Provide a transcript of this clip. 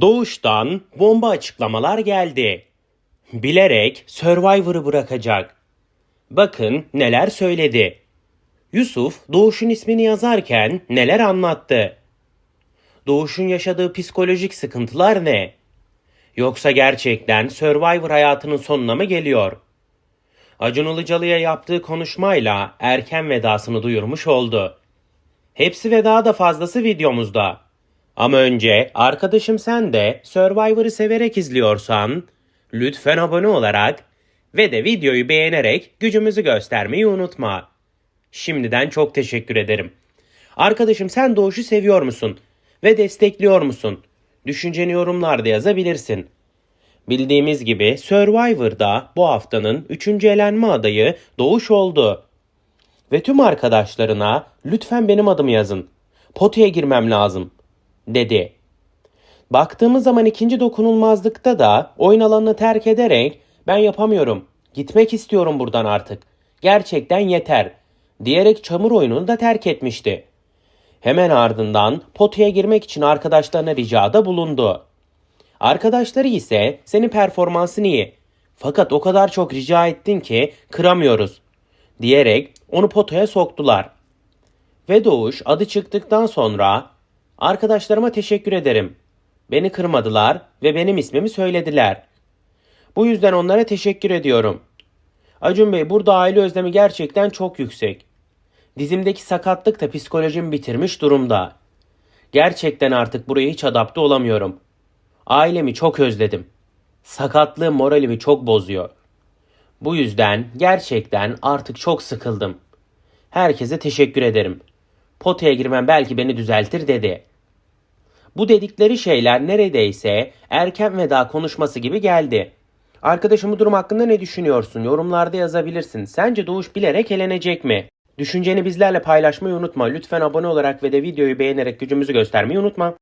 Doğuş'tan bomba açıklamalar geldi. Bilerek Survivor'ı bırakacak. Bakın neler söyledi. Yusuf Doğuş'un ismini yazarken neler anlattı. Doğuş'un yaşadığı psikolojik sıkıntılar ne? Yoksa gerçekten Survivor hayatının sonuna mı geliyor? Acun Ilıcalı'ya yaptığı konuşmayla erken vedasını duyurmuş oldu. Hepsi ve daha da fazlası videomuzda. Ama önce arkadaşım sen de Survivor'ı severek izliyorsan lütfen abone olarak ve de videoyu beğenerek gücümüzü göstermeyi unutma. Şimdiden çok teşekkür ederim. Arkadaşım sen Doğuş'u seviyor musun ve destekliyor musun? Düşünceni yorumlarda yazabilirsin. Bildiğimiz gibi Survivor'da bu haftanın 3. elenme adayı Doğuş oldu. Ve tüm arkadaşlarına lütfen benim adımı yazın. Potaya girmem lazım dedi. Baktığımız zaman ikinci dokunulmazlıkta da oyun alanını terk ederek ben yapamıyorum. Gitmek istiyorum buradan artık. Gerçekten yeter diyerek çamur oyununu da terk etmişti. Hemen ardından potaya girmek için arkadaşlarına ricada bulundu. Arkadaşları ise senin performansın iyi. Fakat o kadar çok rica ettin ki kıramıyoruz diyerek onu potaya soktular. Ve Doğuş adı çıktıktan sonra arkadaşlarıma teşekkür ederim. Beni kırmadılar ve benim ismimi söylediler. Bu yüzden onlara teşekkür ediyorum. Acun Bey burada aile özlemi gerçekten çok yüksek. Dizimdeki sakatlık da psikolojimi bitirmiş durumda. Gerçekten artık buraya hiç adapte olamıyorum. Ailemi çok özledim. Sakatlığım moralimi çok bozuyor. Bu yüzden gerçekten artık çok sıkıldım. Herkese teşekkür ederim. Potaya girmem belki beni düzeltir dedi. Bu dedikleri şeyler neredeyse erken veda konuşması gibi geldi. Arkadaşım bu durum hakkında ne düşünüyorsun? Yorumlarda yazabilirsin. Sence Doğuş bilerek elenecek mi? Düşünceni bizlerle paylaşmayı unutma. Lütfen abone olarak ve de videoyu beğenerek gücümüzü göstermeyi unutma.